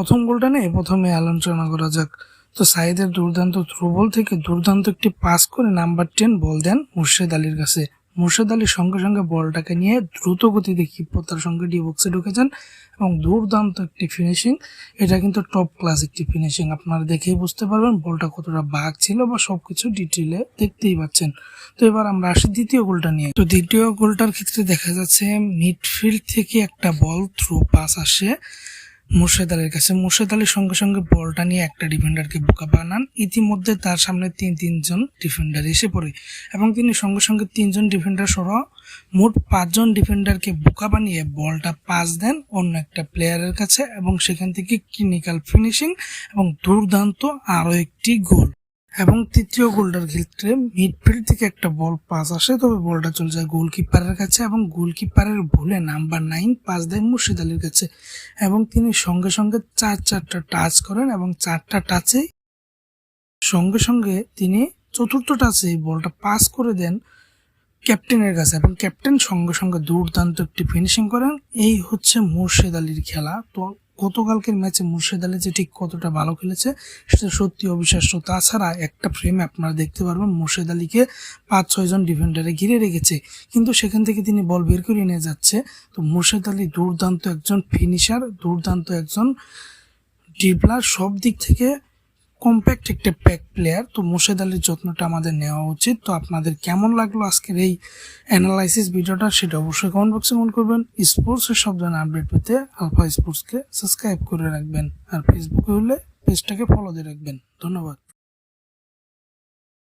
প্রথম গোলটা নেই প্রথমে আলোচনা করা যাক। তো সাইদের দুর্দান্ত থ্রু বল থেকে দুর্দান্ত একটি পাস করে নাম্বার টেন বল দেন মুর্শেদ আলীর কাছে। মুর্শেদ আলীর সঙ্গে সঙ্গে বলটাকে নিয়ে দ্রুত গতিতে কিপ্রতার সঙ্গে ডি বক্সে ঢুকেছেন এবং দুর্দান্ত একটি ফিনিশিং এটা কিন্তু টপ ক্লাস একটি ফিনিশিং আপনারা দেখেই বুঝতে পারবেন বলটা কতটা বাঘ ছিল বা সবকিছু ডিটেলে দেখতেই পাচ্ছেন। তো এবার আমরা আসি দ্বিতীয় গোলটা নিয়ে। তো দ্বিতীয় গোলটার ক্ষেত্রে দেখা যাচ্ছে মিডফিল্ড থেকে একটা বল থ্রু পাস আসে। মুর্শেদ আলীর কাছে। মুর্শেদ আলীর সঙ্গে সঙ্গে বলটা নিয়ে একটা ডিফেন্ডারকে বোকা বানান। ইতিমধ্যে তার সামনে তিন, তিনজন ডিফেন্ডার এসে পড়ে এবং তিনি সঙ্গে সঙ্গে তিনজন ডিফেন্ডার সহ মোট পাঁচজন ডিফেন্ডারকে বোকা বানিয়ে বলটা পাস দেন অন্য একটা প্লেয়ারের কাছে এবং সেখান থেকে ক্লিনিক্যাল ফিনিশিং এবং দুর্দান্ত আরও একটি গোল। এবং তৃতীয় গোলটার ক্ষেত্রে মিডফিল্ড থেকে একটা বল পাস আসে, তবে বলটা চলে যায় গোলকিপারের কাছে এবং গোলকিপারের ভুলে নাম্বার নাইন পাস দেয় মুর্শিদ আলীর কাছে। এবং তিনি সঙ্গে সঙ্গে চার চারটা টাচ করেন এবং চারটা টাচেই সঙ্গে সঙ্গে তিনি চতুর্থ টাচে বলটা পাস করে দেন ক্যাপ্টেনের কাছে এবং ক্যাপ্টেন সঙ্গে সঙ্গে দুর্দান্ত একটি ফিনিশিং করেন। এই হচ্ছে মুর্শেদ আলীর খেলা। তো গতকালকের ম্যাচে মুর্শেদ আলী যে ঠিক কতটা ভালো খেলেছে, সেটা সত্যি অবিশ্বাস্য। তাছাড়া একটা ফ্রেমে আপনারা দেখতে পারবেন, মুর্শেদ আলীকে পাঁচ ছয়জন ডিফেন্ডারে ঘিরে রেখেছে। কিন্তু সেখান থেকে তিনি বল বের করে নিয়ে যাচ্ছে। তো মুর্শেদ আলী দুর্দান্ত একজন ফিনিশার দুর্দান্ত একজন ডিপলার সব দিক থেকে কম্প্যাক্ট একটা প্যাক প্লেয়ার তো মুর্শেদ আলীর যত্নটা আমাদের নেওয়া উচিত। তো আপনাদের কেমন লাগল আজকের এই অ্যানালাইসিস ভিডিওটা সেটা অবশ্যই কমেন্ট বক্সে কমেন্ট করবেন। স্পোর্টসের সব ধরনের আপডেট পেতে আলফা স্পোর্টসকে সাবস্ক্রাইব করে রাখবেন। আর ফেসবুকে হলে পেজটাকে ফলো দিয়ে রাখবেন। ধন্যবাদ।